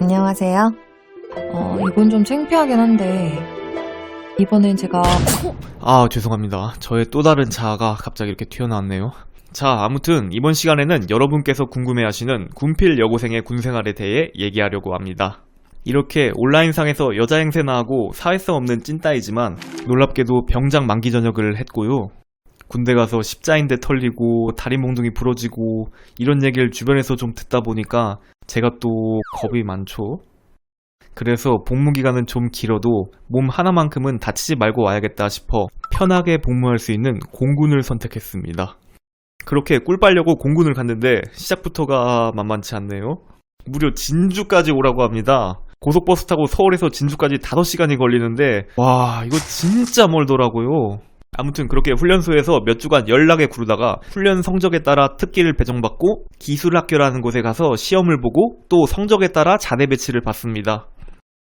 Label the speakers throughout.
Speaker 1: 안녕하세요. 어, 이건 좀 창피하긴 한데, 이번엔 제가,
Speaker 2: 아, 죄송합니다. 저의 또 다른 자아가 갑자기 이렇게 튀어나왔네요. 자, 아무튼 이번 시간에는 여러분께서 궁금해하시는 군필 여고생의 군생활에 대해 얘기하려고 합니다. 이렇게 온라인상에서 여자 행세나 하고 사회성 없는 찐따이지만 놀랍게도 병장 만기 전역을 했고요. 군대 가서 십자인대 털리고 다리 몽둥이 부러지고 이런 얘기를 주변에서 좀 듣다 보니까 제가 또 겁이 많죠. 그래서 복무 기간은 좀 길어도 몸 하나만큼은 다치지 말고 와야겠다 싶어 편하게 복무할 수 있는 공군을 선택했습니다. 그렇게 꿀 빨려고 공군을 갔는데 시작부터가 만만치 않네요. 무려 진주까지 오라고 합니다. 고속버스 타고 서울에서 진주까지 5시간이 걸리는데 와 이거 진짜 멀더라고요. 아무튼 그렇게 훈련소에서 몇 주간 연락에 구르다가 훈련 성적에 따라 특기를 배정받고 기술학교라는 곳에 가서 시험을 보고 또 성적에 따라 자대 배치를 받습니다.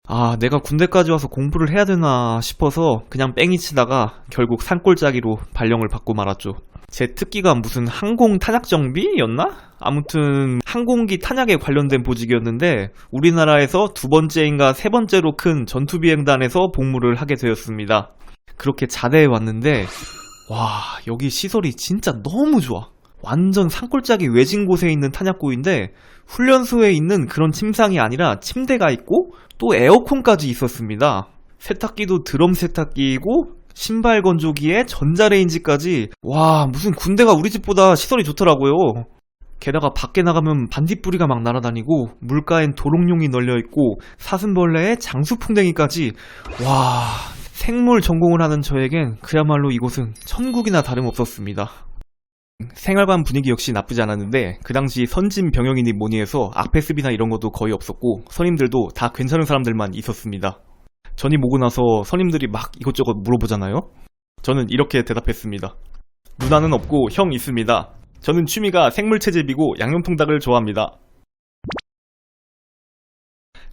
Speaker 2: 아, 내가 군대까지 와서 공부를 해야 되나 싶어서 그냥 뺑이 치다가 결국 산골짜기로 발령을 받고 말았죠. 제 특기가 무슨 항공 탄약 정비였나? 아무튼 항공기 탄약에 관련된 보직이었는데 우리나라에서 두 번째인가 세 번째로 큰 전투비행단에서 복무를 하게 되었습니다. 그렇게 자대에 왔는데 와 여기 시설이 진짜 너무 좋아. 완전 산골짜기 외진 곳에 있는 탄약고인데 훈련소에 있는 그런 침상이 아니라 침대가 있고 또 에어컨까지 있었습니다. 세탁기도 드럼 세탁기이고 신발 건조기에 전자레인지까지 와 무슨 군대가 우리 집보다 시설이 좋더라고요. 게다가 밖에 나가면 반딧불이가 막 날아다니고 물가엔 도롱뇽이 널려 있고 사슴벌레에 장수풍뎅이까지 와 생물 전공을 하는 저에겐 그야말로 이곳은 천국이나 다름없었습니다. 생활관 분위기 역시 나쁘지 않았는데 그 당시 선진 병영이니 뭐니 해서 악패습이나 이런 것도 거의 없었고 선임들도 다 괜찮은 사람들만 있었습니다. 전이 모고 나서 선임들이 막 이것저것 물어보잖아요? 저는 이렇게 대답했습니다. 누나는 없고 형 있습니다. 저는 취미가 생물체집이고 양념통닭을 좋아합니다.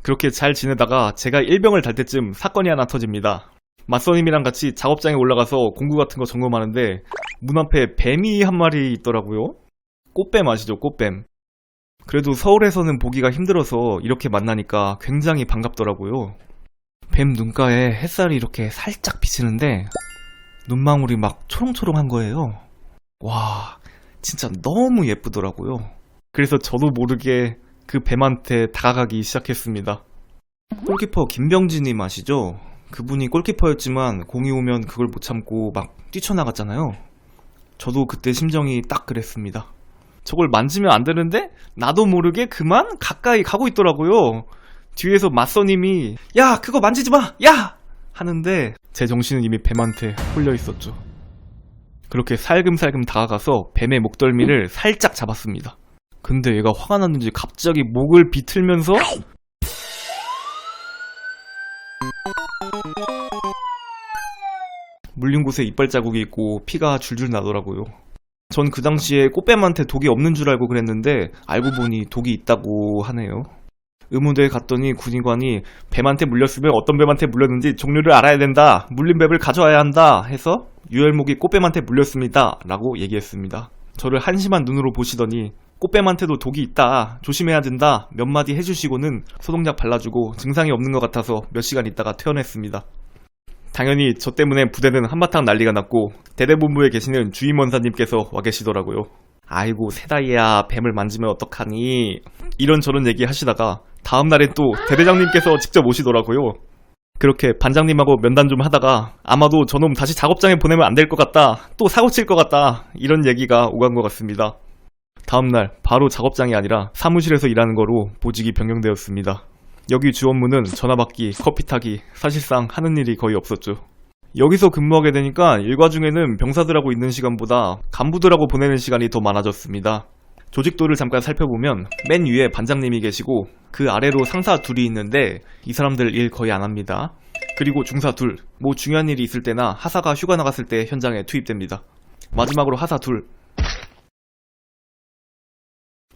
Speaker 2: 그렇게 잘 지내다가 제가 일병을 달 때쯤 사건이 하나 터집니다. 맞선임이랑 같이 작업장에 올라가서 공구 같은 거 점검하는데 문 앞에 뱀이 한 마리 있더라고요. 꽃뱀 아시죠? 꽃뱀. 그래도 서울에서는 보기가 힘들어서 이렇게 만나니까 굉장히 반갑더라고요. 뱀 눈가에 햇살이 이렇게 살짝 비치는데 눈망울이 막 초롱초롱한 거예요. 와, 진짜 너무 예쁘더라고요. 그래서 저도 모르게 그 뱀한테 다가가기 시작했습니다. 골키퍼 김병진님 아시죠? 그분이 골키퍼였지만 공이 오면 그걸 못 참고 막 뛰쳐나갔잖아요. 저도 그때 심정이 딱 그랬습니다. 저걸 만지면 안 되는데 나도 모르게 그만 가까이 가고 있더라고요. 뒤에서 맞선님이 야 그거 만지지 마! 야! 하는데 제 정신은 이미 뱀한테 홀려 있었죠. 그렇게 살금살금 다가가서 뱀의 목덜미를 살짝 잡았습니다. 근데 얘가 화가 났는지 갑자기 목을 비틀면서 물린 곳에 이빨 자국이 있고 피가 줄줄 나더라고요. 전 그 당시에 꽃뱀한테 독이 없는 줄 알고 그랬는데 알고 보니 독이 있다고 하네요. 의무대에 갔더니 군의관이 뱀한테 물렸으면 어떤 뱀한테 물렸는지 종류를 알아야 된다. 물린 뱀을 가져와야 한다. 해서 유혈목이 꽃뱀한테 물렸습니다. 라고 얘기했습니다. 저를 한심한 눈으로 보시더니 꽃뱀한테도 독이 있다. 조심해야 된다. 몇 마디 해주시고는 소독약 발라주고 증상이 없는 것 같아서 몇 시간 있다가 퇴원했습니다. 당연히 저 때문에 부대는 한바탕 난리가 났고 대대본부에 계시는 주임 원사님께서 와 계시더라고요. 아이고 세다이야 뱀을 만지면 어떡하니 이런저런 얘기 하시다가 다음날엔 또 대대장님께서 직접 오시더라고요. 그렇게 반장님하고 면담 좀 하다가 아마도 저놈 다시 작업장에 보내면 안 될 것 같다. 또 사고 칠 것 같다. 이런 얘기가 오간 것 같습니다. 다음날 바로 작업장이 아니라 사무실에서 일하는 거로 보직이 변경되었습니다. 여기 주 업무는 전화 받기, 커피 타기, 사실상 하는 일이 거의 없었죠. 여기서 근무하게 되니까 일과 중에는 병사들하고 있는 시간보다 간부들하고 보내는 시간이 더 많아졌습니다. 조직도를 잠깐 살펴보면 맨 위에 반장님이 계시고 그 아래로 상사 둘이 있는데 이 사람들 일 거의 안 합니다. 그리고 중사 둘, 뭐 중요한 일이 있을 때나 하사가 휴가 나갔을 때 현장에 투입됩니다. 마지막으로 하사 둘.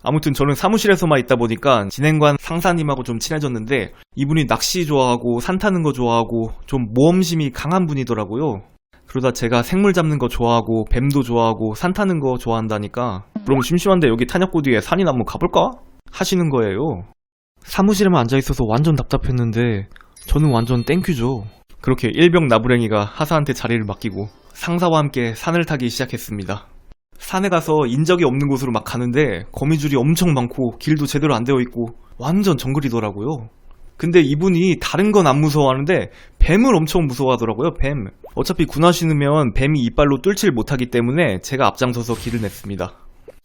Speaker 2: 아무튼 저는 사무실에서만 있다 보니까 진행관 상사님하고 좀 친해졌는데 이분이 낚시 좋아하고 산 타는 거 좋아하고 좀 모험심이 강한 분이더라고요. 그러다 제가 생물 잡는 거 좋아하고 뱀도 좋아하고 산 타는 거 좋아한다니까 그럼 심심한데 여기 탄약고 뒤에 산이나 한번 가볼까? 하시는 거예요. 사무실에만 앉아있어서 완전 답답했는데 저는 완전 땡큐죠. 그렇게 일병 나부랭이가 하사한테 자리를 맡기고 상사와 함께 산을 타기 시작했습니다. 산에 가서 인적이 없는 곳으로 막 가는데 거미줄이 엄청 많고 길도 제대로 안 되어 있고 완전 정글이더라고요. 근데 이분이 다른 건 안 무서워하는데 뱀을 엄청 무서워하더라고요. 뱀. 어차피 군화 신으면 뱀이 이빨로 뚫질 못하기 때문에 제가 앞장서서 길을 냈습니다.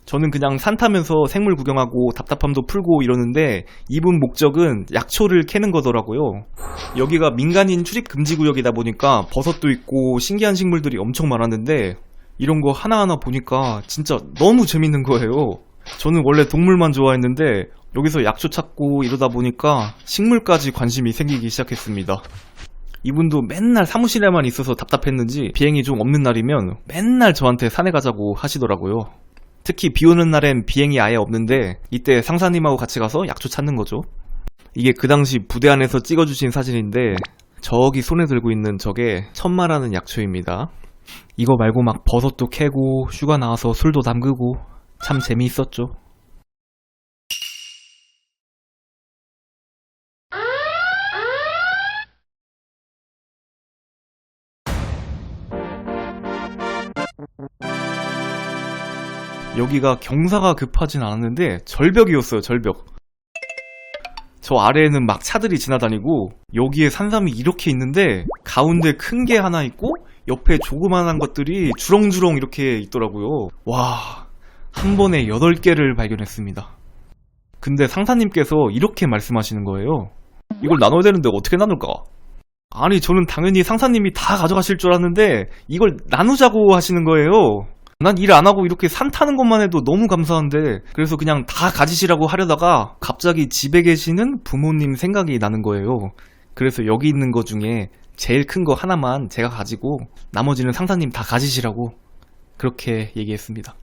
Speaker 2: 저는 그냥 산 타면서 생물 구경하고 답답함도 풀고 이러는데 이분 목적은 약초를 캐는 거더라고요. 여기가 민간인 출입 금지 구역이다 보니까 버섯도 있고 신기한 식물들이 엄청 많았는데 이런 거 하나하나 보니까 진짜 너무 재밌는 거예요. 저는 원래 동물만 좋아했는데 여기서 약초 찾고 이러다 보니까 식물까지 관심이 생기기 시작했습니다. 이분도 맨날 사무실에만 있어서 답답했는지 비행이 좀 없는 날이면 맨날 저한테 산에 가자고 하시더라고요. 특히 비 오는 날엔 비행이 아예 없는데 이때 상사님하고 같이 가서 약초 찾는 거죠. 이게 그 당시 부대 안에서 찍어주신 사진인데 저기 손에 들고 있는 저게 천마라는 약초입니다. 이거 말고 막 버섯도 캐고 휴가 나와서 술도 담그고 참 재미있었죠. 여기가 경사가 급하진 않았는데 절벽이었어요, 절벽. 저 아래에는 막 차들이 지나다니고 여기에 산삼이 이렇게 있는데 가운데 큰 게 하나 있고 옆에 조그만한 것들이 주렁주렁 이렇게 있더라고요. 와, 한 번에 8개를 발견했습니다. 근데 상사님께서 이렇게 말씀하시는 거예요. 이걸 나눠야 되는데 어떻게 나눌까? 아니, 저는 당연히 상사님이 다 가져가실 줄 알았는데 이걸 나누자고 하시는 거예요. 난 일 안 하고 이렇게 산 타는 것만 해도 너무 감사한데 그래서 그냥 다 가지시라고 하려다가 갑자기 집에 계시는 부모님 생각이 나는 거예요. 그래서 여기 있는 것 중에 제일 큰 거 하나만 제가 가지고 나머지는 상사님 다 가지시라고 그렇게 얘기했습니다.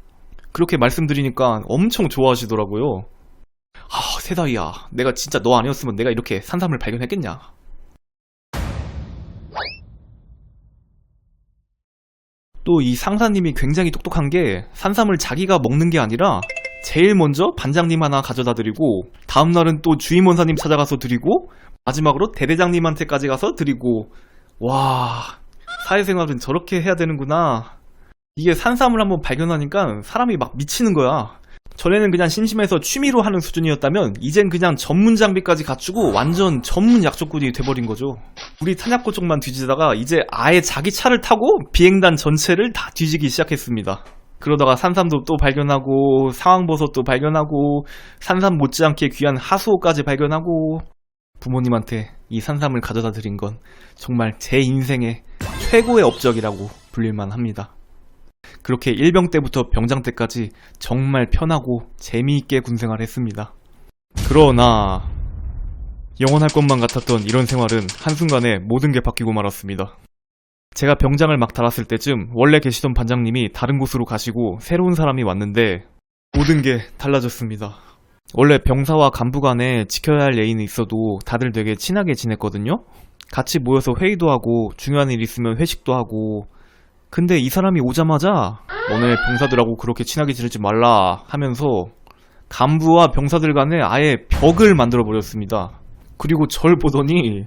Speaker 2: 그렇게 말씀드리니까 엄청 좋아하시더라고요. 아, 세다이야. 내가 진짜 너 아니었으면 내가 이렇게 산삼을 발견했겠냐. 또 이 상사님이 굉장히 똑똑한 게 산삼을 자기가 먹는 게 아니라 제일 먼저 반장님 하나 가져다 드리고 다음 날은 또 주임 원사님 찾아가서 드리고 마지막으로 대대장님한테까지 가서 드리고 와 사회생활은 저렇게 해야 되는구나 이게 산삼을 한번 발견하니까 사람이 막 미치는 거야 전에는 그냥 심심해서 취미로 하는 수준이었다면 이젠 그냥 전문 장비까지 갖추고 완전 전문 약초꾼이 돼버린 거죠. 우리 탄약고 쪽만 뒤지다가 이제 아예 자기 차를 타고 비행단 전체를 다 뒤지기 시작했습니다. 그러다가 산삼도 또 발견하고 상황버섯도 발견하고 산삼 못지않게 귀한 하수호까지 발견하고 부모님한테 이 산삼을 가져다 드린 건 정말 제 인생의 최고의 업적이라고 불릴만 합니다. 그렇게 일병 때부터 병장 때까지 정말 편하고 재미있게 군생활 했습니다. 그러나 영원할 것만 같았던 이런 생활은 한순간에 모든 게 바뀌고 말았습니다. 제가 병장을 막 달았을 때쯤 원래 계시던 반장님이 다른 곳으로 가시고 새로운 사람이 왔는데 모든 게 달라졌습니다. 원래 병사와 간부 간에 지켜야 할 예의는 있어도 다들 되게 친하게 지냈거든요? 같이 모여서 회의도 하고 중요한 일 있으면 회식도 하고 근데 이 사람이 오자마자 너네 병사들하고 그렇게 친하게 지내지 말라 하면서 간부와 병사들 간에 아예 벽을 만들어 버렸습니다. 그리고 절 보더니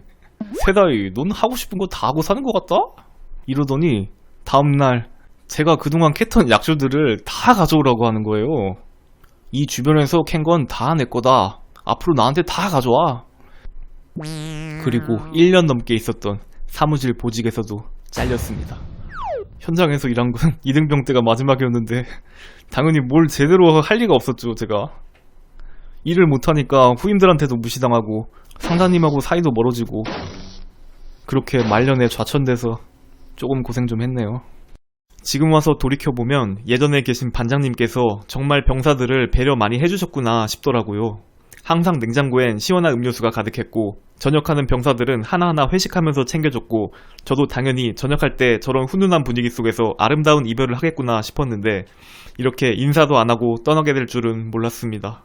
Speaker 2: 세다이 넌 하고 싶은 거 다 하고 사는 것 같다? 이러더니 다음날 제가 그동안 캤던 약초들을 다 가져오라고 하는 거예요. 이 주변에서 캔 건 다 내 거다. 앞으로 나한테 다 가져와. 그리고 1년 넘게 있었던 사무실 보직에서도 잘렸습니다. 현장에서 일한 건 이등병 때가 마지막이었는데 당연히 뭘 제대로 할 리가 없었죠 제가 일을 못하니까 후임들한테도 무시당하고 상사님하고 사이도 멀어지고 그렇게 말년에 좌천돼서 조금 고생 좀 했네요 지금 와서 돌이켜보면 예전에 계신 반장님께서 정말 병사들을 배려 많이 해주셨구나 싶더라고요 항상 냉장고엔 시원한 음료수가 가득했고 전역하는 병사들은 하나하나 회식하면서 챙겨줬고 저도 당연히 전역할 때 저런 훈훈한 분위기 속에서 아름다운 이별을 하겠구나 싶었는데 이렇게 인사도 안 하고 떠나게 될 줄은 몰랐습니다.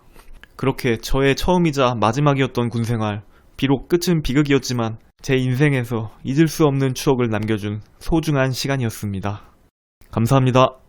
Speaker 2: 그렇게 저의 처음이자 마지막이었던 군생활 비록 끝은 비극이었지만 제 인생에서 잊을 수 없는 추억을 남겨준 소중한 시간이었습니다. 감사합니다.